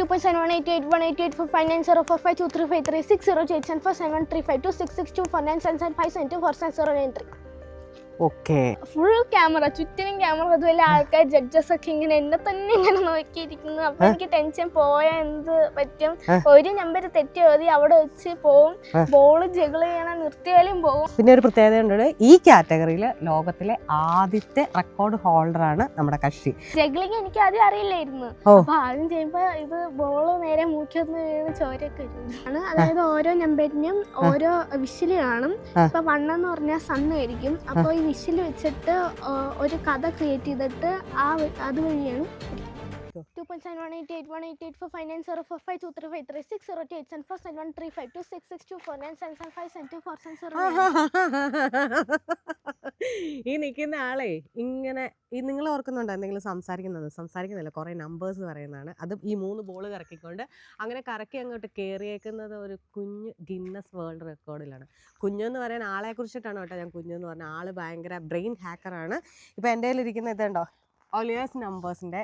Two point seven one eight eight one eight eight four five nine zero four five two three five three six zero eight seven four seven three five two six six two four nine seven seven five seven two four seven zero nine three okay. Full camera ചുറ്റിനും camera അതുപോലെ ആൾക്കാർ judges ഒക്കെ ഇങ്ങനെ എന്നെ തന്നെ ഇങ്ങനെ നോക്കിയിരിക്കുന്നു. അപ്പൊ എനിക്ക് ടെൻഷൻ പോയാൽ എന്ത് പറ്റും? ഒരു നമ്പർ തെറ്റി ഓതി അവിടെ വെച്ച് പോവും? ബോൾ ജഗിൾ ചെയ്യണം നിർത്തിയാലും പോവും. പിന്നെ ഒരു പ്രത്യേകത ഉണ്ട് ഈ കാറ്റഗറിയിൽ ലോകത്തിലെ ആദ്യത്തെ റെക്കോർഡ് ഹോൾഡർ ആണ് നമ്മുടെ കക്ഷി. ജഗ്ലിംഗ് എനിക്ക് ആദ്യം അറിയില്ലായിരുന്നു. അപ്പൊ ആദ്യം ചെയ്യുമ്പോ ഇത് ബോൾ നേരെ മൂക്കൊന്ന് വീണ് ചോരൊക്കെ ആണ്. അതായത് ഓരോ നമ്പറിനും ഓരോ വിഷിൽ കാണും. ഇപ്പൊ വണ്ണെന്ന് പറഞ്ഞാൽ സണ്ണായിരിക്കും അപ്പൊ ഈ വിഷിൽ വെച്ചിട്ട് ഒരു കഥ ക്രിയേറ്റ് ചെയ്തിട്ട് ആ അതുവഴിയാണ് അതുവഴിയാണ് two point seven one eight eight one eight eight four five nine zero four five two three five three six zero two eight seven four seven one three five two six six two four nine seven seven five seven two four seven zero ഈ നിൽക്കുന്ന ആളെ ഇങ്ങനെ ഈ നിങ്ങൾ ഓർക്കുന്നുണ്ടോ എന്തെങ്കിലും സംസാരിക്കുന്നത്? സംസാരിക്കുന്നില്ല. കുറേ നമ്പേഴ്സ് പറയുന്നതാണ്. അത് ഈ മൂന്ന് ബോൾ കറക്കിക്കൊണ്ട് അങ്ങനെ കറക്കി അങ്ങോട്ട് കയറിയേക്കുന്നത് ഒരു കുഞ്ഞ് ഗിന്നസ് വേൾഡ് റെക്കോർഡിലാണ് കുഞ്ഞെന്ന് പറയാൻ ആളെ കുറിച്ചിട്ടാണ് കേട്ടോ ഞാൻ കുഞ്ഞെന്ന് പറഞ്ഞ. ആൾ ഭയങ്കര ബ്രെയിൻ ഹാക്കറാണ് ഇപ്പോൾ എന്റെ കയ്യിലിരിക്കുന്ന ഇതുണ്ടോ? ഒലിയേഴ്സ് നമ്പേഴ്സിന്റെ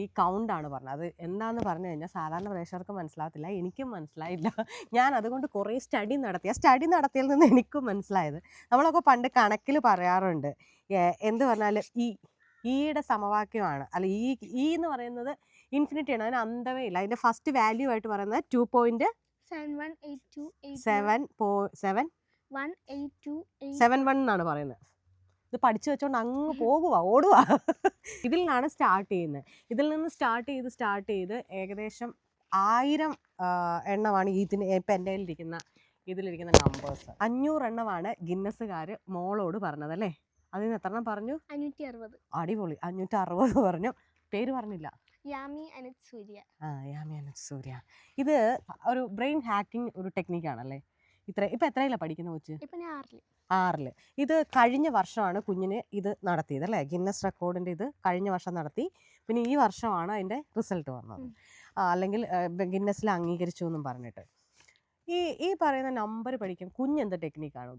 ഈ കൗണ്ടാണ് പറഞ്ഞത്. അത് എന്താണെന്ന് പറഞ്ഞു കഴിഞ്ഞാൽ സാധാരണ പ്രേക്ഷകർക്ക് മനസ്സിലാവത്തില്ല എനിക്കും മനസ്സിലായില്ല. ഞാൻ അതുകൊണ്ട് കുറേ സ്റ്റഡി നടത്തി. ആ സ്റ്റഡി നടത്തിയതിൽ നിന്ന് എനിക്കും മനസ്സിലായത്. നമ്മളൊക്കെ പണ്ട് കണക്കിൽ പറയാറുണ്ട്. എന്ത് പറഞ്ഞാൽ ഈ ഈയുടെ സമവാക്യമാണ്. അല്ല ഈ ഈ എന്ന് പറയുന്നത് ഇൻഫിനിറ്റിയാണ് അതിന് അന്തമേ ഇല്ല. അതിന്റെ ഫസ്റ്റ് വാല്യൂ ആയിട്ട് പറയുന്നത് two point seven seven seven one എന്നാണ് പറയുന്നത്. ഇത് പഠിച്ചു വെച്ചോണ്ട് അങ്ങ് പോകുക ഓടുക ഇതിൽ നിന്നാണ് സ്റ്റാർട്ട് ചെയ്യുന്നത്. ഇതിൽ നിന്ന് സ്റ്റാർട്ട് ചെയ്ത് സ്റ്റാർട്ട് ചെയ്ത് ഏകദേശം ആയിരം എണ്ണമാണ് ഇതിന് ഇപ്പം എന്റെ കയ്യിലിരിക്കുന്ന ഇതിലിരിക്കുന്ന നമ്പേഴ്സ് അഞ്ഞൂറ് എണ്ണമാണ് ഗിന്നസുകാർ മോളോട് പറഞ്ഞത് അല്ലേ? അതിന് എത്ര എണ്ണം പറഞ്ഞു? അഞ്ഞൂറ്റി അറുപത് അടിപൊളി. അഞ്ഞൂറ്റി അറുപത് പറഞ്ഞു. പേര് പറഞ്ഞില്ല. യാമി അനിത് സൂര്യ. ആ യാമി യാമിയാണ് സൂര്യ. ഇത് ഒരു ബ്രെയിൻ ഹാക്കിംഗ് ഒരു ടെക്നിക്കാണല്ലേ? ഇത്ര ഇപ്പം എത്രയിലാണ് പഠിക്കുന്ന കൊച്ച്? ഇപ്പൊ ഞാൻ ആറിൽ. ഇത് കഴിഞ്ഞ വർഷമാണ് കുഞ്ഞിന് ഇത് നടത്തിയത് അല്ലേ? ഗിന്നസ് റെക്കോർഡിന്റെ ഇത് കഴിഞ്ഞ വർഷം നടത്തി. പിന്നെ ഈ വർഷമാണ് അതിന്റെ റിസൾട്ട് വന്നത്. അല്ലെങ്കിൽ ഗിന്നസിൽ അംഗീകരിച്ചു എന്നും പറഞ്ഞിട്ട്. ഈ ഈ പറയുന്ന നമ്പർ പഠിക്കാൻ കുഞ്ഞ് എന്ത് ടെക്നിക്കാണ്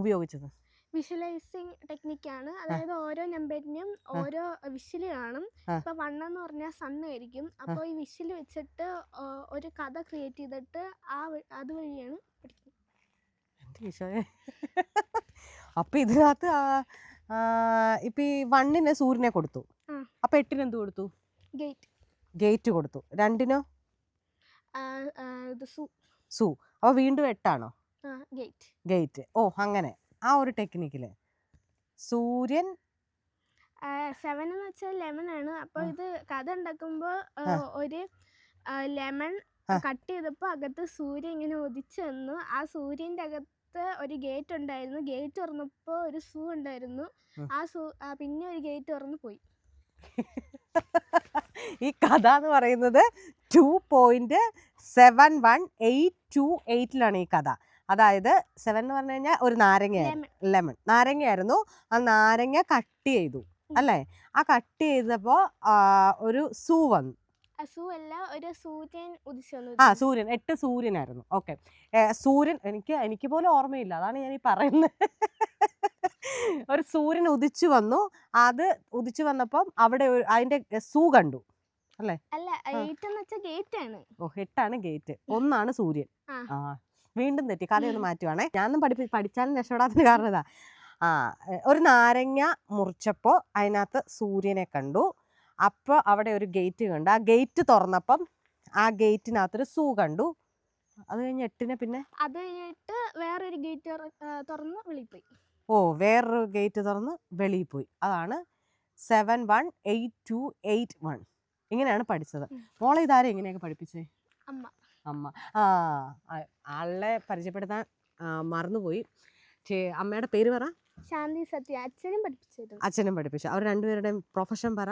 ഉപയോഗിച്ചത്? വിഷ്വലൈസിങ് ടെക്നിക്കാണ്. അതായത് ഓരോ നമ്പറിനും ഓരോ വിഷിൽ കാണും. ഇപ്പൊ ഇപ്പൊ വണ്ണെന്ന് പറഞ്ഞാൽ സണ്ണ് ആയിരിക്കും അപ്പോൾ ഈ വിഷിൽ വെച്ചിട്ട് ഒരു കഥ ക്രിയേറ്റ് ചെയ്തിട്ട് ആ അത് അതുവഴിയാണ് പഠിക്കുന്നത്. അപ്പൊ ഇതിനകത്ത് ഇപ്പൊ ഈ വണ്ണിന് സൂര്യനെ കൊടുത്തു. അപ്പൊ അപ്പം എട്ടിന് എന്ത് കൊടുത്തു? ഗേറ്റ്. ഗേറ്റ് കൊടുത്തു. രണ്ടിനോ? ഇത് സു സൂ. അപ്പോൾ വീണ്ടും എട്ടാണോ? ഗേറ്റ് ഗേറ്റ് ഓ അങ്ങനെ. ആ ഒരു ടെക്നിക്കിൽ സൂര്യൻ? സെവൻ എന്ന് വെച്ചാൽ ലെമൺ ആണ്. അപ്പോൾ ഇത് കഥ ഉണ്ടാക്കുമ്പോൾ ഒരു ലെമൺ കട്ട് ചെയ്തപ്പോൾ അകത്ത് സൂര്യൻ ഇങ്ങനെ ഉദിച്ചു വന്നു. ആ സൂര്യന്റെ അകത്ത് ഒരു ഗേറ്റ് ഉണ്ടായിരുന്നു. ഗേറ്റ് തുറന്നപ്പോൾ ഒരു സൂ ഉണ്ടായിരുന്നു. ആ. സൂ പിന്നെ ഒരു ഗേറ്റ് തുറന്നു പോയി. ഈ കഥ എന്ന് പറയുന്നത് two point seven one eight two എയ്റ്റിലാണ് ഈ കഥ. അതായത് സെവൻ എന്ന് പറഞ്ഞു കഴിഞ്ഞാൽ ഒരു നാരങ്ങയായിരുന്നു ലെമൺ ലെമൺ നാരങ്ങയായിരുന്നു ആ നാരങ്ങ കട്ട് ചെയ്തു. അല്ലേ? ആ കട്ട് ചെയ്തപ്പോൾ ഒരു സൂ വന്നു. ആ ഒരു സൂര്യൻ ഉദിച്ചു ആ സൂര്യൻ എട്ട് സൂര്യനായിരുന്നു. ഓക്കെ. സൂര്യൻ എനിക്ക് എനിക്ക് പോലും ഓർമ്മയില്ല. അതാണ് ഞാൻ ഈ പറയുന്നത്. ഒരു സൂര്യൻ ഉദിച്ചു വന്നു. അത് ഉദിച്ചു വന്നപ്പം അവിടെ ഒരു- അതിന്റെ സൂ കണ്ടു. അല്ലേ? അല്ല ആ. എയ്റ്റ് എന്ന് വെച്ചാൽ ഗേറ്റ് ആണ് ഓ എട്ടാണ് ഗേറ്റ്. ഒന്നാണ് സൂര്യൻ. ആ. ആ വീണ്ടും തെറ്റി. കഥയൊന്ന് മാറ്റുവാണേ. ഞാനൊന്നും പഠിപ്പി പഠിച്ചാലും രക്ഷപ്പെടാത്തതിന് കാരണം ഇതാ. ആ എ, ഒരു നാരങ്ങ മുറിച്ചപ്പോൾ അതിനകത്ത് സൂര്യനെ കണ്ടു. അപ്പോൾ അവിടെ ഒരു ഗേറ്റ് കണ്ടു. ആ ഗേറ്റ് തുറന്നപ്പം ആ ഗേറ്റിനകത്തൊരു സൂ കണ്ടു. അത് കഴിഞ്ഞ് എട്ടിനെ പിന്നെ? അത് കഴിഞ്ഞിട്ട് വേറൊരു ഗേറ്റ് തുറന്ന് വെളിയിൽ പോയി. ഓ വേറൊരു ഗേറ്റ് തുറന്ന് വെളിയിൽ പോയി. അതാണ് seven one eight two eight one ഇങ്ങനെയാണ് പഠിച്ചത്. മോളെ ഇതാരെ എങ്ങനെയൊക്കെ പഠിപ്പിച്ചേ? അമ്മ. അമ്മ. ആ ആളെ പരിചയപ്പെടുത്താൻ മറന്നുപോയി. അമ്മയുടെ പേര് പറ. ശാന്തി സത്യ. അച്ഛനും പഠിപ്പിച്ചു അച്ഛനും പഠിപ്പിച്ചു. അവർ രണ്ടുപേരുടെയും പ്രൊഫഷൻ പറ.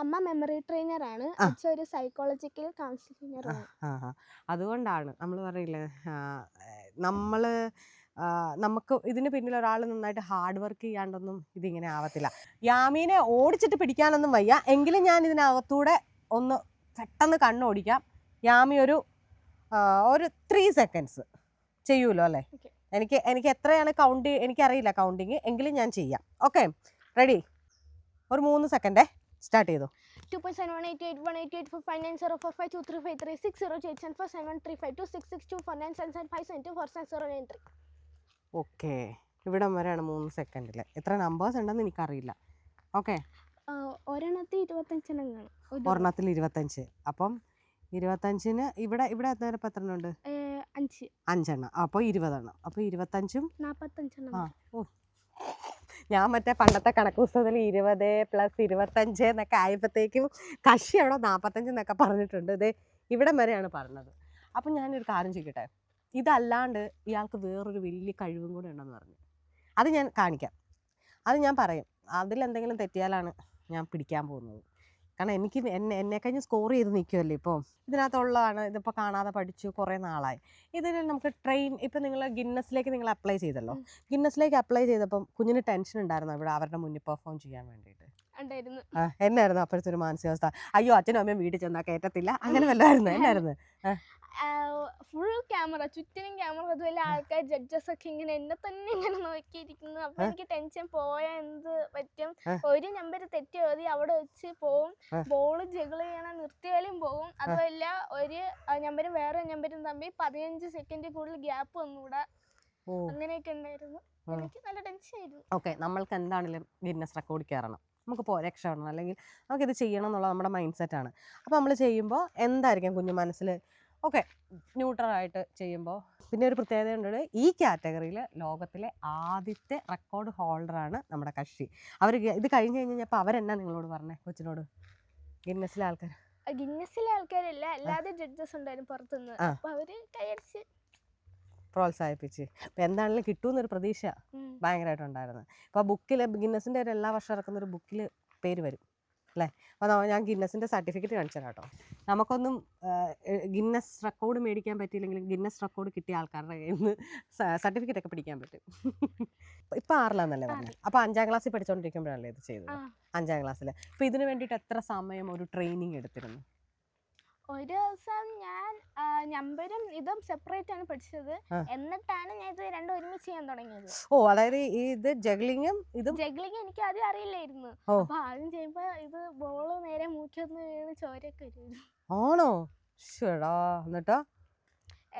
അമ്മ മെമ്മറി ട്രെയിനർ ആണ്. അച്ഛൻ ഒരു സൈക്കോളജിക്കൽ കൗൺസിലർ. അതുകൊണ്ടാണ് നമ്മൾ പറയില്ലേ നമ്മൾ നമുക്ക് ഇതിന് പിന്നിൽ ഒരാൾ നന്നായിട്ട് ഹാർഡ് വർക്ക് ചെയ്യാണ്ടൊന്നും ഇതിങ്ങനെ ആവത്തില്ല. യാമീനെ ഓടിച്ചിട്ട് പിടിക്കാനൊന്നും വയ്യ. എങ്കിലും ഞാൻ ഇതിനകത്തൂടെ ഒന്ന് പെട്ടെന്ന് കണ്ണോടിക്കാം. യാമി ഒരു ഒരു ത്രീ സെക്കൻഡ്സ് ചെയ്യൂലോ അല്ലേ? എനിക്ക് എനിക്ക് എത്രയാണ് കൗണ്ട് എനിക്കറിയില്ല കൗണ്ടിങ് എങ്കിലും ഞാൻ ചെയ്യാം. ഓക്കെ റെഡി ഒരു മൂന്ന് സെക്കൻഡേ സ്റ്റാർട്ട് ചെയ്തോ? Two point seven one eight eight one eight eight four five nine zero four five two three five three six zero eight seven four seven one three five two six six two four nine seven seven five seven two four seven zero nine three okay. ഇവിടം വരെയാണ് മൂന്ന് സെക്കൻഡിൽ എത്ര numbers ഉണ്ടെന്ന് എനിക്കറിയില്ല. Okay. ഒരെണ്ണത്തിൽ ഇരുപത്തഞ്ചെണ്ണം കാണും. ഒരെണ്ണത്തിൽ ഇരുപത്തഞ്ച്. അപ്പം ഇരുപത്തഞ്ചിന് ഇവിടെ ഇവിടെ എത്ര ഇപ്പം എത്ര ഉണ്ട്? അഞ്ച്. അഞ്ചെണ്ണം. അപ്പോൾ ഇരുപതെണ്ണം. അപ്പോൾ ഇരുപത്തഞ്ചും നാൽപ്പത്തഞ്ചെണ്ണം ആ ഓ ഞാൻ മറ്റേ പണ്ടത്തെ കണക്ക് പുസ്തകത്തിൽ ഇരുപത് പ്ലസ് ഇരുപത്തഞ്ച് എന്നൊക്കെ ആയപ്പോഴത്തേക്കും കക്ഷി അവിടെ നാൽപ്പത്തഞ്ച് എന്നൊക്കെ പറഞ്ഞിട്ടുണ്ട്. ഇതേ ഇവിടം വരെയാണ് പറഞ്ഞത്. അപ്പം ഞാനൊരു കാര്യം ചെയ്യട്ടെ ഇതല്ലാണ്ട് ഇയാൾക്ക് വേറൊരു വലിയ കഴിവും കൂടെ ഉണ്ടെന്ന് പറഞ്ഞു. അത് ഞാൻ കാണിക്കാം. അത് ഞാൻ പറയും. അതിലെന്തെങ്കിലും തെറ്റിയാലാണ് ഞാൻ പിടിക്കാൻ പോകുന്നത്. കാരണം എനിക്ക് എന്നെ എന്നെ കഴിഞ്ഞ് സ്കോർ ചെയ്ത് നിൽക്കുമല്ലോ ഇപ്പോൾ ഇതിനകത്തുള്ളതാണ് ഇതിപ്പോൾ കാണാതെ പഠിച്ചു കുറേ നാളായി. ഇതിന് നമുക്ക് ട്രെയിൻ ഇപ്പം നിങ്ങൾ ഗിന്നസിലേക്ക് നിങ്ങൾ അപ്ലൈ ചെയ്തല്ലോ. ഗിന്നസിലേക്ക് അപ്ലൈ ചെയ്തപ്പം കുഞ്ഞിന് ടെൻഷൻ ഉണ്ടായിരുന്നു ഇവിടെ അവരുടെ മുന്നിൽ പെർഫോം ചെയ്യാൻ വേണ്ടിയിട്ട്? എന്നായിരുന്നു അപ്പോഴത്തെ ഒരു മാനസികാവസ്ഥ? അയ്യോ അച്ഛനും അമ്മയും വീട്ടിൽ ചെന്നാൽ കയറ്റത്തില്ല അങ്ങനെ വല്ലതായിരുന്നു? എന്നായിരുന്നു? ഫുൾ ക്യാമറ ചുറ്റിനും ക്യാമറ അതുപോലെ ആൾക്കാർ ജഡ്ജസ് ഒക്കെ ഇങ്ങനെ എന്നെ തന്നെ ഇങ്ങനെ നോക്കിയിരിക്കുന്നു. അപ്പൊ. എനിക്ക് ടെൻഷൻ പോയാൽ എന്ത് പറ്റും? ഒരു നമ്പർ തെറ്റി മതി അവിടെ വെച്ച് പോവും. ബോൾ ജഗിൾ ചെയ്യണ നിർത്തിയാലും പോവും. അതുമല്ല ഒരു നമ്പരും വേറെ നമ്പരും തമ്മിൽ പതിനഞ്ച് സെക്കൻഡ് കൂടുതൽ ഗ്യാപ്പ് ഒന്നുകൂടെ അങ്ങനെയൊക്കെ ഉണ്ടായിരുന്നു. എനിക്ക് നല്ല ടെൻഷൻ ആയിരുന്നു. ഓക്കെ നമ്മൾക്ക് എന്താണെങ്കിലും ഗിന്നസ് റെക്കോർഡ് കയറണം നമുക്ക് പോ രക്ഷപ്പെടണം. അല്ലെങ്കിൽ ഇത് ചെയ്യണം എന്നുള്ള നമ്മുടെ മൈൻഡ് ആണ്. അപ്പോൾ നമ്മൾ ചെയ്യുമ്പോൾ എന്തായിരിക്കും കുഞ്ഞു മനസ്സിൽ ഓക്കെ. ന്യൂട്രലായിട്ട് ചെയ്യുമ്പോൾ പിന്നെ ഒരു പ്രത്യേകത ഉണ്ട് ഈ കാറ്റഗറിയിൽ ലോകത്തിലെ ആദ്യത്തെ റെക്കോർഡ് ഹോൾഡറാണ് നമ്മുടെ കക്ഷി. അവർ ഇത് കഴിഞ്ഞ് കഴിഞ്ഞപ്പോൾ അവരെന്നാ നിങ്ങളോട് പറഞ്ഞേ കൊച്ചിനോട്? ഗിന്നസിലെ ആൾക്കാർ ഗിന്നസിലെ ആൾക്കാരല്ല അല്ലാതെ ജഡ്ജസ് ഉണ്ടായിരുന്നു പുറത്തുനിന്ന്. അപ്പോൾ കൈയടിച്ച് പ്രോത്സാഹിപ്പിച്ച്. അപ്പോൾ എന്താണെങ്കിലും കിട്ടുമെന്നൊരു പ്രതീക്ഷ. ഭയങ്കരമായിട്ടുണ്ടായിരുന്നു അപ്പോൾ ബുക്കിൽ ഗിന്നസിന്റെ ഒരു എല്ലാ വർഷം ഇറക്കുന്ന ഒരു ബുക്കിൽ പേര് വരും. അല്ലേ? അപ്പോൾ ഞാൻ ഗിന്നസിന്റെ സർട്ടിഫിക്കറ്റ് കാണിച്ചു തരാം കേട്ടോ. നമുക്കൊന്നും ഗിന്നസ് റെക്കോർഡ് മേടിക്കാൻ പറ്റിയില്ലെങ്കിലും ഗിന്നസ് റെക്കോർഡ് കിട്ടിയ ആൾക്കാരുടെ കയ്യിൽ നിന്ന് സർട്ടിഫിക്കറ്റ് ഒക്കെ പിടിക്കാൻ പറ്റും. ഇപ്പം ആറിലാന്നല്ലേ പറഞ്ഞത് അപ്പോൾ അഞ്ചാം ക്ലാസ്സിൽ പഠിച്ചുകൊണ്ടിരിക്കുമ്പോഴല്ലേ ഇത് ചെയ്തത്? അഞ്ചാം ക്ലാസ്സിൽ അപ്പോൾ ഇതിന് വേണ്ടിയിട്ട് എത്ര സമയം ഒരു ട്രെയിനിങ് എടുത്തിരുന്നു? ഒരു ദിവസം ഞാൻ നമ്പരും ഇതും സെപ്പറേറ്റ് ആണ് പഠിച്ചത്. എന്നിട്ടാണ് ഞാൻ ഇത് രണ്ടും ഒരുമിച്ച് ചെയ്യാൻ തുടങ്ങിയത്. ഓ അതായത് ഈ ഇത് ജഗ്ലിങ്ങും ഇതും ജഗ്ലിങ് എനിക്ക് ആദ്യം അറിയില്ലായിരുന്നു. അപ്പൊ ആദ്യം ചെയ്യുമ്പോ ഇത് ബോൾ നേരെ മൂക്കൊന്ന് വീണ് ചോരൊക്കെ വരുന്നു ആണോ? ശടാ എന്നിട്ടോ?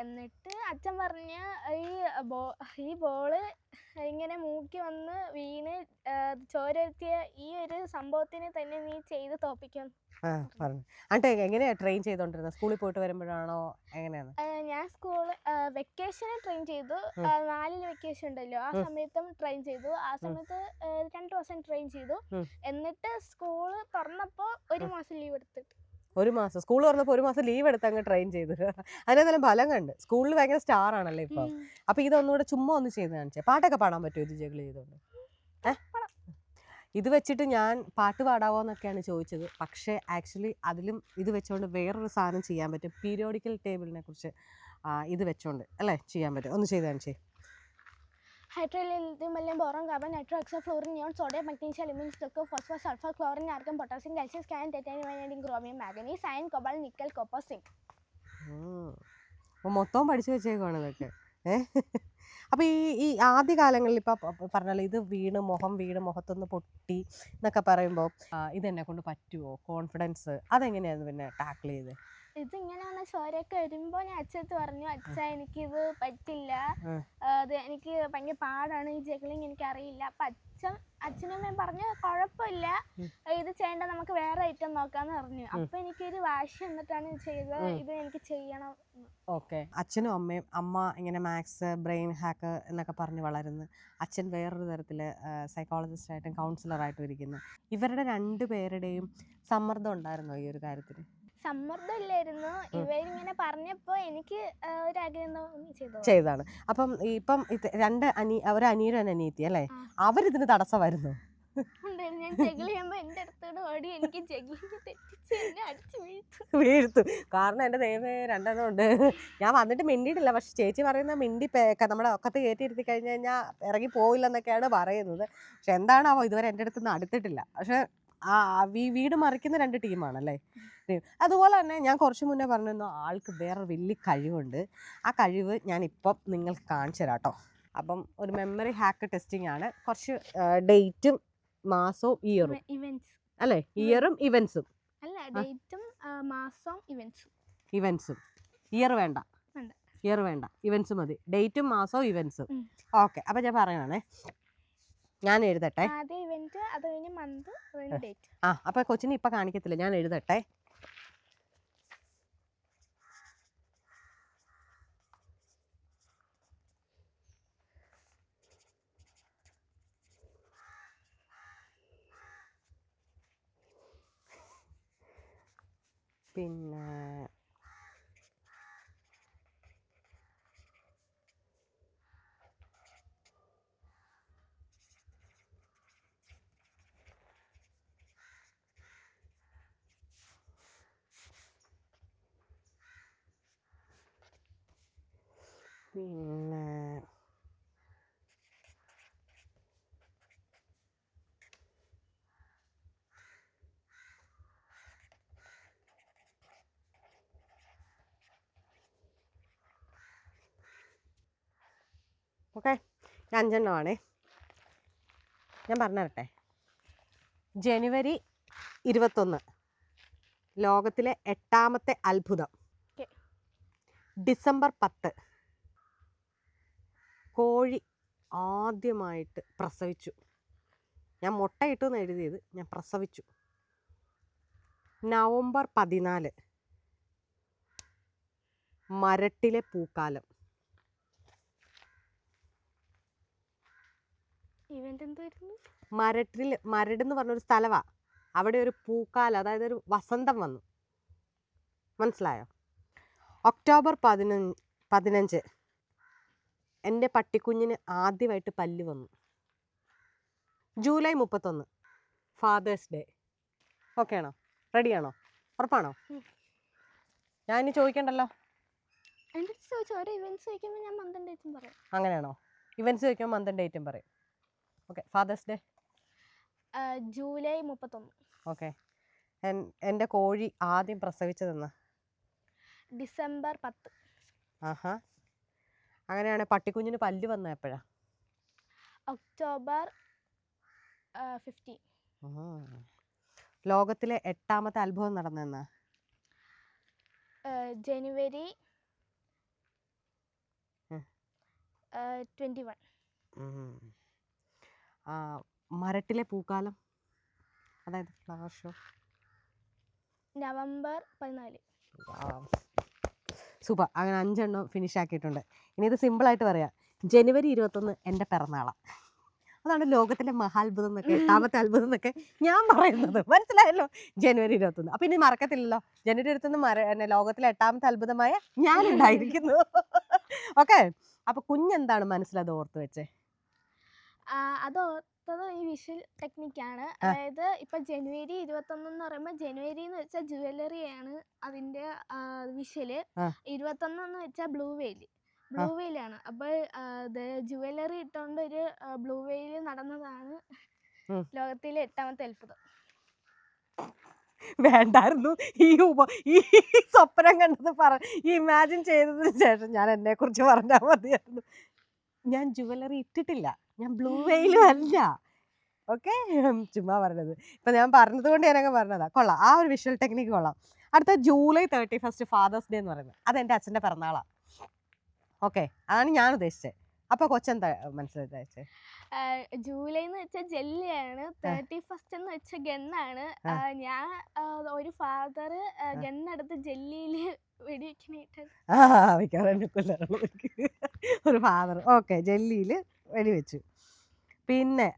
എന്നിട്ട് അച്ഛൻ പറഞ്ഞ ഈ ബോ ഈ ബോൾ ഇങ്ങനെ മൂക്കി വന്ന് വീണ് ചോരത്തിയ ഈ ഒരു സംഭവത്തിന് തന്നെ നീ ചെയ്ത് തോപ്പിക്കും ആ പറഞ്ഞു. എന്നിട്ട് എങ്ങനെയാ ട്രെയിൻ ചെയ്തോണ്ടിരുന്നത് സ്കൂളിൽ പോയിട്ട് വരുമ്പോഴാണോ? എങ്ങനെയാണ്? ഞാൻ സ്കൂൾ വെക്കേഷന് ട്രെയിൻ ചെയ്തു. നാലിൽ വെക്കേഷൻ ഉണ്ടല്ലോ. ആ. സമയത്തും ട്രെയിൻ ചെയ്തു. ആ സമയത്ത് രണ്ടു രണ്ട് ദിവസം ട്രെയിൻ ചെയ്തു. എന്നിട്ട് സ്കൂൾ തുറന്നപ്പോ ഒരു മാസം ലീവ് എടുത്തിട്ട്. ഒരു മാസം. സ്കൂൾ തുറന്നപ്പോൾ ഒരു മാസം ലീവ് എടുത്ത് അങ്ങ് ട്രെയിൻ ചെയ്തു. അതിനെന്തായാലും ഫലം കണ്ട്. സ്കൂളിൽ ഭയങ്കര സ്റ്റാർ ആണല്ലേ ഇപ്പൊ. അപ്പോൾ അപ്പൊ ഇതൊന്നുകൂടെ ചുമ്മാ ഒന്ന് ചെയ്ത് കാണിച്ചേ. പാട്ടൊക്കെ പാടാൻ പറ്റുമോ ഇത് ജഗിൾ ചെയ്തോണ്ട്? ഇത് വെച്ചിട്ട് ഞാൻ പാട്ട് പാടാവോ എന്നൊക്കെയാണ് ചോദിച്ചത്. പക്ഷേ ആക്ച്വലി അതിലും ഇത് വെച്ചുകൊണ്ട് വേറൊരു സാധനം ചെയ്യാൻ പറ്റും. പീരിയോഡിക്കൽ ടേബിളിനെ കുറിച്ച് ഇത് വെച്ചുകൊണ്ട് അല്ലേ ചെയ്യാൻ പറ്റും. ഒന്ന് ചെയ്ത് കാണിച്ചേ. Hydrogen lithium beryllium boron carbon nitro fluorine neon sodium magnesium aluminium silicon phosphorus sulphur chlorine argon potassium calcium scan titanium vanadium chromium manganese iron cobalt nickel copper zinc അപ്പോൾ മൊത്തം പഠിച്ചു വെച്ചേക്കുവാണ് ഇതൊക്കെ. അപ്പോൾ ഈ ഈ ആദ്യ കാലങ്ങളിൽ ഇപ്പോൾ പറഞ്ഞാൽ ഇത് വീണ് മുഖം വീണ് മുഖത്തൊന്ന് പൊട്ടി എന്നൊക്കെ പറയുമ്പോൾ ഇതെന്നെ കൊണ്ട് പറ്റുമോ കോൺഫിഡൻസ് അതെങ്ങനെയായിരുന്നു പിന്നെ ടാക്കിൾ ചെയ്ത്? ഇതിങ്ങനെ വന്ന ചോരയൊക്കെ വരുമ്പോ ഞാൻ അച്ഛത്ത് പറഞ്ഞു അച്ഛ എനിക്കിത് പറ്റില്ല. അത് എനിക്ക് ഭയങ്കര പാടാണ് ഈ ജഗ്ലിങ് എനിക്ക് അറിയില്ല അപ്പൊ അച്ഛൻ അച്ഛനും ഞാൻ പറഞ്ഞു കുഴപ്പമില്ല. ഇത് ചെയ്യേണ്ട നമുക്ക് വേറെ ഐറ്റം നോക്കാന്ന് പറഞ്ഞു. അപ്പൊ എനിക്കൊരു വാശി എന്നിട്ടാണ് ചെയ്തത്. ഇത് എനിക്ക് ചെയ്യണം. ഓക്കെ. അച്ഛനും അമ്മയും അമ്മ ഇങ്ങനെ മാത്സ് ബ്രെയിൻ ഹാക്ക് എന്നൊക്കെ പറഞ്ഞ് വളരുന്നു. അച്ഛൻ വേറൊരു തരത്തിൽ സൈക്കോളജിസ്റ്റായിട്ടും കൗൺസിലറായിട്ടും ഇരിക്കുന്നു. ഇവരുടെ രണ്ടു പേരുടെയും സമ്മർദ്ദം ഉണ്ടായിരുന്നോ ഈ ഒരു കാര്യത്തിൽ സമ്മർദ്ദമില്ലായിരുന്നു. ഇവരിങ്ങനെ പറഞ്ഞപ്പോ എനിക്ക് ഒരാഗ്രഹം തോന്നി ചെയ്തതാണ്. അപ്പം ഇപ്പം രണ്ട് അനി ഒരു അനിയനും അനിയത്തി അല്ലേ. അവരിതിന് തടസ്സമായിരുന്നു? വരുന്നു ഞാൻ അടുത്തോട് ഓടി എനിക്ക് ജഗ്ലിങ് തെറ്റിച്ച് എന്നെ അടിച്ച് വീഴ്ത്തു. വീഴ്ത്തു. കാരണം എന്റെ ദൈവമേ രണ്ടെണ്ണം ഉണ്ട്. ഞാൻ വന്നിട്ട് മിണ്ടിയിട്ടില്ല. പക്ഷെ ചേച്ചി പറയുന്ന മിണ്ടി നമ്മുടെ ഒക്കത്ത് കയറ്റി ഇരുത്തി കഴിഞ്ഞ് കഴിഞ്ഞാൽ ഇറങ്ങി പോയില്ലെന്നൊക്കെയാണ് പറയുന്നത്. പക്ഷെ എന്താണാവോ ഇതുവരെ എന്റെ അടുത്തുനിന്ന് അടുത്തിട്ടില്ല. പക്ഷെ ആ വീട് മറിക്കുന്ന രണ്ട് ടീമാണല്ലേ. അതുപോലെ തന്നെ ഞാൻ കുറച്ച് മുന്നേ പറഞ്ഞിരുന്നു ആൾക്ക് വേറെ വലിയ കഴിവുണ്ട്. ആ കഴിവ് ഞാൻ ഇപ്പം നിങ്ങൾക്ക് കാണിച്ചു തരാം കേട്ടോ അപ്പം ഒരു മെമ്മറി ഹാക്ക് ടെസ്റ്റിംഗ് ആണ്. കുറച്ച് ഡേറ്റും മാസവും ഇയറും അല്ലേ? ഇയറും ഇവൻസും അല്ല ഡേറ്റും മാസവും ഇവൻസും ഇവൻസും ഇയർ വേണ്ട. ഇയർ വേണ്ട. ഇവൻസ് മതി. ഡേറ്റും മാസവും ഇവൻസും. ഓക്കെ അപ്പം ഞാൻ പറയണേ. ഞാൻ എഴുതട്ടെ. ആ അപ്പൊ കൊച്ചിനെ ഇപ്പൊ കാണിക്കത്തില്ല. ഞാൻ എഴുതട്ടെ. പിന്നെ പിന്നെ ഓക്കെ അഞ്ചെണ്ണമാണേ. ഞാൻ പറഞ്ഞു തരട്ടെ ജനുവരി ഇരുപത്തൊന്ന് ലോകത്തിലെ എട്ടാമത്തെ അത്ഭുതം. ഡിസംബർ പത്ത് കോഴി ആദ്യമായിട്ട് പ്രസവിച്ചു. ഞാൻ മുട്ടയിട്ടു എന്ന് എഴുതിയത്. ഞാൻ പ്രസവിച്ചു. നവംബർ പതിനാല്. മരട്ടിലെ പൂക്കാലം. മരട്ടിൽ മരട് എന്ന് പറഞ്ഞൊരു സ്ഥലമാണ് അവിടെ ഒരു പൂക്കാലം അതായത് ഒരു വസന്തം വന്നു. മനസ്സിലായോ? ഒക്ടോബർ പതിനഞ്ച് പതിനഞ്ച്. എന്റെ പട്ടിക്കുഞ്ഞിന് ആദ്യമായിട്ട് പല്ല് വന്നു. ജൂലൈ മുപ്പത്തൊന്ന്. ഫാദേഴ്സ് ഡേ ഓക്കെ ആണോ? റെഡിയാണോ ഉറപ്പാണോ? ഞാൻ ഇനി ചോദിക്കണ്ടല്ലോ? എന്റെ അടുത്ത് ചോദിച്ചു. ഓരോ ഇവന്റ്സ് ചോദിക്കുമ്പോൾ ഞാൻ മന്തും ഡേറ്റും പറയാം. അങ്ങനെയാണോ? ഇവന്റ്സ് ചോദിക്കുമ്പോൾ മന്ത് ഡേറ്റും പറയും. ഓക്കെ ഫാദേഴ്സ് ഡേ ജൂലൈ മുപ്പത്തൊന്ന്. ഓക്കെ എന്റെ കോഴി ആദ്യം പ്രസവിച്ചതെന്ന്? ഡിസംബർ പത്ത്. ആഹാ. അങ്ങനെയാണ് പട്ടിക്കുഞ്ഞിന് പല്ല് വന്ന എപ്പോഴാ? ഒക്ടോബർ ഫിഫ്റ്റീൻ ലോകത്തിലെ എട്ടാമത്തെ അത്ഭുതം നടന്നെന്ന് ജനുവരി. ട്വന്റി വൺ മരട്ടിലെ പൂക്കാലം? അതായത് ഫ്ലവർ ഷോ നവംബർ പതിനാല്. സൂപ്പർ. അങ്ങനെ അഞ്ചെണ്ണം ഫിനിഷ് ആക്കിയിട്ടുണ്ട്. ഇനി ഇത് സിമ്പിളായിട്ട് പറയാം. ജനുവരി ഇരുപത്തൊന്ന് എന്റെ പിറന്നാളാണ് അതാണ് ലോകത്തിലെ മഹാത്ഭുതം എന്നൊക്കെ എട്ടാമത്തെ അത്ഭുതം എന്നൊക്കെ ഞാൻ പറയുന്നത്. മനസ്സിലായല്ലോ? ജനുവരി ഇരുപത്തൊന്ന്. അപ്പം ഇനി മറക്കത്തില്ലല്ലോ? ജനുവരി ഇരുപത്തൊന്ന് മറ ലോകത്തിലെ എട്ടാമത്തെ അത്ഭുതമായ ഞാനുണ്ടായിരിക്കുന്നു ഓക്കെ? അപ്പൊ കുഞ്ഞെന്താണ് മനസ്സിലത് ഓർത്ത് വെച്ചേ? അത് ഓർത്തത് ഈ വിഷ്വൽ ടെക്നിക്കാണ് അതായത് ഇപ്പൊ ജനുവരി ഇരുപത്തൊന്ന് എന്ന് പറയുമ്പോൾ ജനുവരി എന്ന് വെച്ചാൽ ജുവലറിയാണ് അതിന്റെ വിഷ്വൽ ആ. ഇരുപത്തൊന്ന് എന്ന് വെച്ചാൽ ബ്ലൂ വെയിൽ ബ്ലൂ വെയിലാണ്. അപ്പൊ ജുവലറി ഇട്ടോണ്ട് ഒരു ബ്ലൂ വെയിൽ നടന്നതാണ് ലോകത്തിലെ എട്ടാമത്തെ അത്ഭുതം. വേണ്ടായിരുന്നു. ഈ ഉപ ഈ സ്വപ്നം കണ്ടത് പറ ഈ ഇമാജിൻ ചെയ്തതിന് ശേഷം ഞാൻ എന്നെ കുറിച്ച് പറഞ്ഞാൽ മതിയായിരുന്നു. ഞാൻ ജുവലറി ഇട്ടിട്ടില്ല. ഞാൻ ബ്ലൂ വെയിലും അല്ല. ഓക്കെ? ചുമ്മാ പറഞ്ഞത്. ഇപ്പം ഞാൻ പറഞ്ഞത് കൊണ്ട് ഞാനങ്ങ് പറഞ്ഞതാ. കൊള്ളാം. ആ ഒരു വിഷ്വൽ ടെക്നിക്ക് കൊള്ളാം. അടുത്ത July thirty first father's day എന്ന് പറയുന്നത്. അത് എന്റെ അച്ഛന്റെ പിറന്നാളാണ് ഓക്കെ. അതാണ് ഞാൻ ഉദ്ദേശിച്ചത്. അപ്പൊ കൊച്ചെന്താ മനസ്സിലാച്ചേ ജൂലൈ എന്ന് വെച്ചാൽ ജെല്ലിയാണ്. തേർട്ടി ഫസ്റ്റ് എന്ന് വെച്ചാൽ ഗണ്ണാണ്. ഞാൻ ഒരു ഫാദർ ഗണ്ണെടുത്ത് ജെല്ലിയിൽ ഒരു ഫാദർ ഓക്കെ ജെല്ലിയിൽ വെടിവെച്ചു. പിന്നെ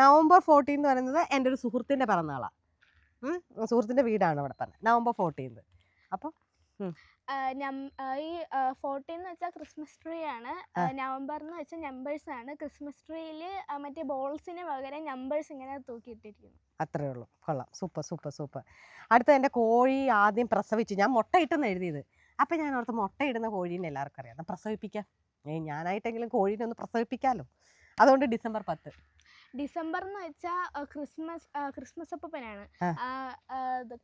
നവംബർ ഫോർട്ടീൻ എന്ന് പറയുന്നത് എന്റെ ഒരു സുഹൃത്തിന്റെ പിറന്നാളാണ് സുഹൃത്തിന്റെ വീടാണ് ഇവിടെ തന്നെ. നവംബർ ഫോർട്ടീൻത് അപ്പോൾ ഈ ഫോർട്ടീൻ എന്ന് വെച്ചാൽ ക്രിസ്മസ് ട്രീ ആണ്. നവംബർ എന്ന് വെച്ചാൽ നമ്പേഴ്സ് ആണ്. ക്രിസ്മസ് ട്രീയിൽ മറ്റേ ബോൾസിന് പകരം നമ്പേഴ്സ് ഇങ്ങനെ തൂക്കിയിട്ടിരിക്കുന്നു. അത്രേ ഉള്ളൂ. കൊള്ളാം. സൂപ്പർ സൂപ്പർ സൂപ്പർ അടുത്ത എന്റെ കോഴി ആദ്യം പ്രസവിച്ചു. ഞാൻ മുട്ട ഇട്ടെന്ന് എഴുതിയത്. അപ്പം ഞാൻ ഓർത്ത് മുട്ടയിടുന്ന കോഴീനെ എല്ലാവർക്കും അറിയാം. പ്രസവിപ്പിക്കാം. ഏ ഞാനായിട്ടെങ്കിലും കോഴീനെ ഒന്ന് പ്രസവിപ്പിക്കാമല്ലോ അതുകൊണ്ട് ഡിസംബർ പത്ത്. ഡിസംബർ എന്ന് വെച്ചാൽ ക്രിസ്മസ് ക്രിസ്മസ് അപ്പനാണ് ആ.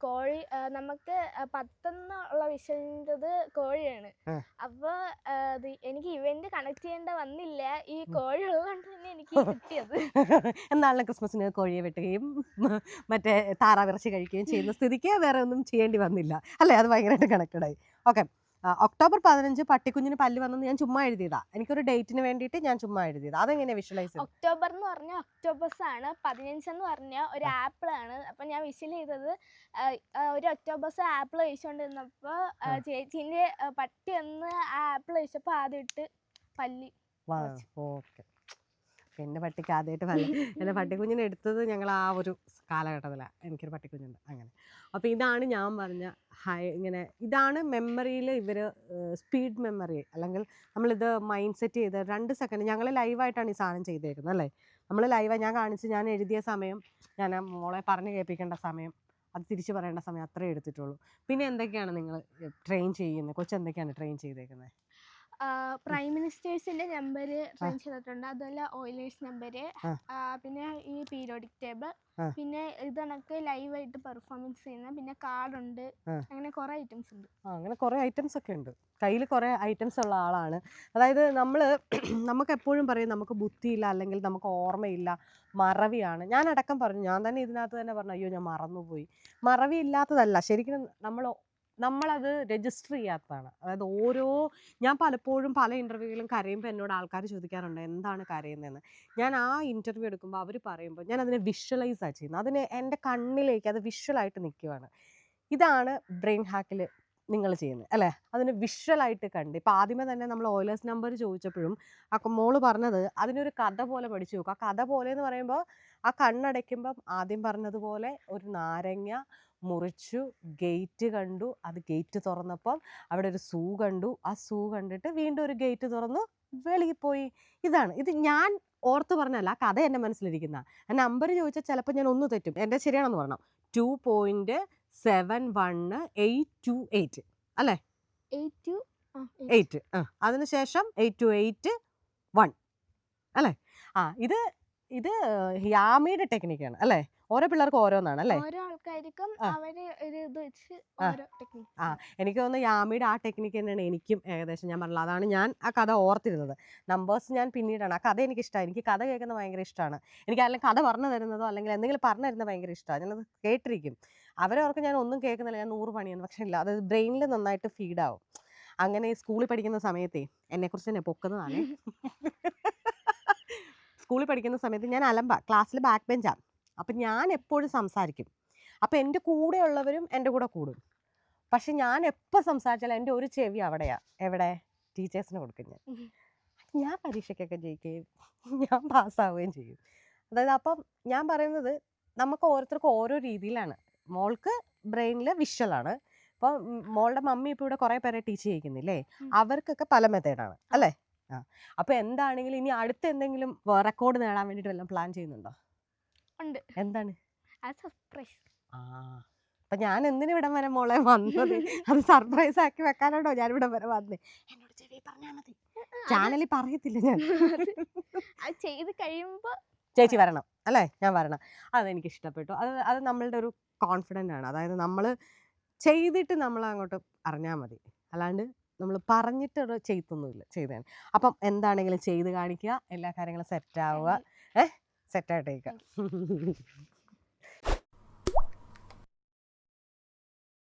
കോഴി നമുക്ക് പത്തെന്നുള്ള വിഷയത് കോഴിയാണ്. അപ്പൊ എനിക്ക് ഇവന്റ് കണക്ട് ചെയ്യേണ്ട വന്നില്ല. ഈ കോഴി ഉള്ളതുകൊണ്ട് തന്നെ എനിക്ക് കിട്ടിയത്. എന്നാണല്ലോ ക്രിസ്മസിന് കോഴിയെ വെട്ടുകയും മറ്റേ താറാവിറച്ചി കഴിക്കുകയും ചെയ്യുന്ന സ്ഥിതിക്ക് വേറെ ഒന്നും ചെയ്യേണ്ടി വന്നില്ല. അല്ലേ? അത് ഭയങ്കരമായിട്ട് കണക്റ്റഡായി ഓക്കെ ഒക്ടോബർ പതിനഞ്ച് പട്ടിക്കുഞ്ഞിന് പല്ല് വന്നെന്ന് ഞാൻ ചുമ്മാ എഴുതിയതാ. എനിക്കൊരു ഡേറ്റിന് വേണ്ടിയിട്ട് ഞാൻ ചുമ്മാ എഴുതിയതാ. അതെങ്ങനെയാ വിഷ്വലൈസ് ഒക്ടോബർ എന്ന് പറഞ്ഞാൽ ഒക്ടോബസ് ആണ്. പതിനഞ്ച് എന്ന് പറഞ്ഞാൽ ഒരു ആപ്പിൾ ആണ്. അപ്പൊ ഞാൻ വിഷ്വൽ ചെയ്തത് ഒരു ഒക്ടോബസ് ആപ്പിൾ കഴിച്ചോണ്ടിരുന്നപ്പോ. ചേച്ചീന്റെ പട്ടി ഒന്ന് ആ ആപ്പിൾ കഴിച്ചപ്പോ ആദ്യം ഇട്ട് പല്ലി. ഓക്കെ. എന്റെ പട്ടിക്ക് ആദ്യമായിട്ട് വന്നു എന്റെ പട്ടിക്കുഞ്ഞിനെ എടുത്തത് ഞങ്ങൾ ആ ഒരു കാലഘട്ടത്തിലാണ് എനിക്കൊരു പട്ടിക്കുഞ്ഞുണ്ട് അങ്ങനെ. അപ്പോൾ ഇതാണ് ഞാൻ പറഞ്ഞ ഹൈ ഇങ്ങനെ ഇതാണ് മെമ്മറിയിൽ ഇവർ സ്പീഡ് മെമ്മറി അല്ലെങ്കിൽ നമ്മളിത് മൈൻഡ് സെറ്റ് ചെയ്ത് രണ്ട് സെക്കൻഡ് ഞങ്ങൾ ലൈവായിട്ടാണ് ഈ സാധനം ചെയ്തേക്കുന്നത് അല്ലേ? നമ്മൾ ലൈവായി ഞാൻ കാണിച്ച് ഞാൻ എഴുതിയ സമയം ഞാൻ മോളെ പറഞ്ഞ് കേൾപ്പിക്കേണ്ട സമയം അത് തിരിച്ചു പറയേണ്ട സമയം അത്രേ എടുത്തിട്ടുള്ളൂ. പിന്നെ എന്തൊക്കെയാണ് നിങ്ങൾ ട്രെയിൻ ചെയ്യുന്നത്? കൊച്ചെന്തൊക്കെയാണ് ട്രെയിൻ ചെയ്തേക്കുന്നത് പ്രൈം മിനിസ്റ്റേഴ്സിന്റെ നമ്പർ ട്രെയിൻ ചെയ്തിട്ടുണ്ട്. അതുപോലെ ഓയിലേഴ്സ് നമ്പർ. പിന്നെ ഈ പീരിയോഡിക് ടേബിൾ. പിന്നെ ഇത് കണക്ക് ലൈവായിട്ട് പെർഫോമൻസ് ചെയ്യുന്ന പിന്നെ കാർഡുണ്ട്. ഉണ്ട് അങ്ങനെ കുറെ ഐറ്റംസ് ഉണ്ട്. അങ്ങനെ കുറെ ഐറ്റംസ് ഒക്കെ ഉണ്ട്. കയ്യിൽ കുറേ ഐറ്റംസ് ഉള്ള ആളാണ്. അതായത് നമ്മൾ നമുക്ക് എപ്പോഴും പറയും നമുക്ക് ബുദ്ധിയില്ല അല്ലെങ്കിൽ നമുക്ക് ഓർമ്മയില്ല മറവിയാണ്. ഞാൻ അടക്കം പറഞ്ഞു ഞാൻ തന്നെ ഇതിനകത്ത് തന്നെ പറഞ്ഞു അയ്യോ ഞാൻ മറന്നുപോയി. മറവി ഇല്ലാത്തതല്ല ശരിക്കും നമ്മൾ നമ്മളത് രജിസ്റ്റർ ചെയ്യാത്തതാണ്. അതായത് ഓരോ ഞാൻ പലപ്പോഴും പല ഇന്റർവ്യൂവിലും കരയുമ്പോൾ എന്നോട് ആൾക്കാർ ചോദിക്കാറുണ്ട് എന്താണ് കരയുന്നതെന്ന്? ഞാൻ ആ ഇന്റർവ്യൂ എടുക്കുമ്പോൾ അവർ പറയുമ്പോൾ ഞാൻ അതിനെ വിഷ്വലൈസാണ് ചെയ്യുന്നത്. അതിന് എന്റെ കണ്ണിലേക്ക് അത് വിഷ്വലായിട്ട് നിൽക്കുവാണ്. ഇതാണ് ബ്രെയിൻ ഹാക്കിൽ നിങ്ങൾ ചെയ്യുന്നത് അല്ലേ? അതിന് വിഷ്വലായിട്ട് കണ്ട്. ഇപ്പോൾ ആദ്യമേ തന്നെ നമ്മൾ ഓയിലേഴ്സ് നമ്പർ ചോദിച്ചപ്പോഴും ആ മോൾ പറഞ്ഞത് അതിനൊരു കഥ പോലെ പഠിച്ചു നോക്കും. ആ കഥ പോലെ എന്ന് പറയുമ്പോൾ ആ കണ്ണടയ്ക്കുമ്പം ആദ്യം പറഞ്ഞതുപോലെ ഒരു നാരങ്ങ മുറിച്ചു ഗേറ്റ് കണ്ടു. അത് ഗേറ്റ് തുറന്നപ്പം അവിടെ ഒരു സൂ കണ്ടു. ആ സൂ കണ്ടിട്ട് വീണ്ടും ഒരു ഗേറ്റ് തുറന്നു. വെളിയിൽ പോയി. ഇതാണ്. ഇത് ഞാൻ ഓർത്ത് പറഞ്ഞല്ല കഥ എന്റെ മനസ്സിലിരിക്കുന്ന. നമ്പർ ചോദിച്ചാൽ ചിലപ്പോൾ ഞാൻ ഒന്ന് തെറ്റും. എന്റെ ശരിയാണെന്ന് പറയണം. Two point seven one eight two eight. അല്ലേ? Eight two eight. ആ അതിനുശേഷം എയ്റ്റ് ടു എയ്റ്റ് വൺ. അല്ലേ? ആ ഇത് ഇത് യാമിയുടെ ടെക്നിക്കാണ്. അല്ലേ? ഓരോ പിള്ളേർക്ക് ഓരോന്നാണ് അല്ലേ? ഓരോ ആൾക്കാർക്കും. അവർ ഒരു ഇത് വെച്ച് ഓരോ ടെക്നിക്ക് ആ എനിക്ക് തോന്നുന്നു യാമിയുടെ ആ ടെക്നിക്ക് തന്നെയാണ് എനിക്കും ഏകദേശം ഞാൻ പറഞ്ഞത്. അതാണ് ഞാൻ ആ കഥ ഓർത്തിരുന്നത്. നമ്പേഴ്സ് ഞാൻ പിന്നീടാണ്. ആ കഥ എനിക്ക് ഇഷ്ടമാണ് എനിക്ക് കഥ കേൾക്കുന്നത് ഭയങ്കര ഇഷ്ടമാണ് എനിക്ക് അല്ലെങ്കിൽ കഥ പറഞ്ഞു തരുന്നതോ അല്ലെങ്കിൽ എന്തെങ്കിലും പറഞ്ഞു തരുന്നത് ഭയങ്കര ഇഷ്ടമാണ് ഞാനത് കേട്ടിരിക്കും. അവരവർക്ക് ഞാൻ ഒന്നും കേൾക്കുന്നില്ല. ഞാൻ നൂറ് പണിയെന്ന് പക്ഷെ ഇല്ല. അത് ബ്രെയിനിൽ നന്നായിട്ട് ഫീഡാവും അങ്ങനെ സ്കൂളിൽ പഠിക്കുന്ന സമയത്തേ എന്നെക്കുറിച്ച് തന്നെ പൊക്കുന്നതാണ്. സ്കൂളിൽ പഠിക്കുന്ന സമയത്ത് ഞാൻ അലമ്പ. ക്ലാസ്സിൽ ബാക്ക് ബെഞ്ചാണ് അപ്പം ഞാൻ എപ്പോഴും സംസാരിക്കും. അപ്പം എന്റെ കൂടെയുള്ളവരും എന്റെ കൂടെ കൂടും. പക്ഷെ ഞാൻ എപ്പോൾ സംസാരിച്ചാലും എന്റെ ഒരു ചെവി അവിടെയാ. എവിടെ? ടീച്ചേഴ്സിന് കൊടുക്കും ഞാൻ ഞാൻ പരീക്ഷയ്ക്കൊക്കെ ജയിക്കുകയും ഞാൻ പാസ്സാവുകയും ചെയ്യും. അതായത് അപ്പം ഞാൻ പറയുന്നത് നമുക്ക് ഓരോരുത്തർക്കും ഓരോ രീതിയിലാണ്. മോൾക്ക് ബ്രെയിനിൽ വിഷ്വലാണ് ഇപ്പോൾ മോളുടെ മമ്മി ഇപ്പോൾ ഇവിടെ കുറേ പേരെ ടീച്ച് ചെയ്യിക്കുന്നില്ലേ? അവർക്കൊക്കെ പല മെത്തേഡാണ് അല്ലേ? ആ. അപ്പോൾ എന്താണെങ്കിലും ഇനി അടുത്ത് എന്തെങ്കിലും റെക്കോർഡ് നേടാൻ വേണ്ടിയിട്ട് വല്ലതും പ്ലാൻ ചെയ്യുന്നുണ്ടോ? ഉണ്ട്. എന്താണ്? സർപ്രൈസ് ആ. അപ്പൊ ഞാൻ എന്തിനു ഇവിടം വരെ മോളെ വന്നത്? അത് സർപ്രൈസ് ആക്കി വെക്കാനാണോ ഞാൻ ഇവിടെ വരെ വന്നേ എന്നോട് ചെവി പറഞ്ഞാൽ മതി. ചാനലിൽ പറയത്തില്ല ഞാൻ. അത് ചെയ്ത് കഴിയുമ്പോ ചേച്ചി വരണം. അല്ലേ? ഞാൻ വരണം. അതെനിക്ക് ഇഷ്ടപ്പെട്ടു. അത് അത് നമ്മളുടെ ഒരു കോൺഫിഡന്റ് ആണ്. അതായത് നമ്മൾ ചെയ്തിട്ട് നമ്മൾ അങ്ങോട്ട് അറിഞ്ഞാൽ മതി. അല്ലാണ്ട് നമ്മൾ പറഞ്ഞിട്ട് ചെയ്തൊന്നുമില്ല ചെയ്ത്തൊന്നുമില്ല ചെയ്തതാണ് അപ്പം എന്താണെങ്കിലും ചെയ്ത് കാണിക്കുക. എല്ലാ കാര്യങ്ങളും സെറ്റ് ആവുക. ഏഹ് സെറ്റായിട്ടേക്കുക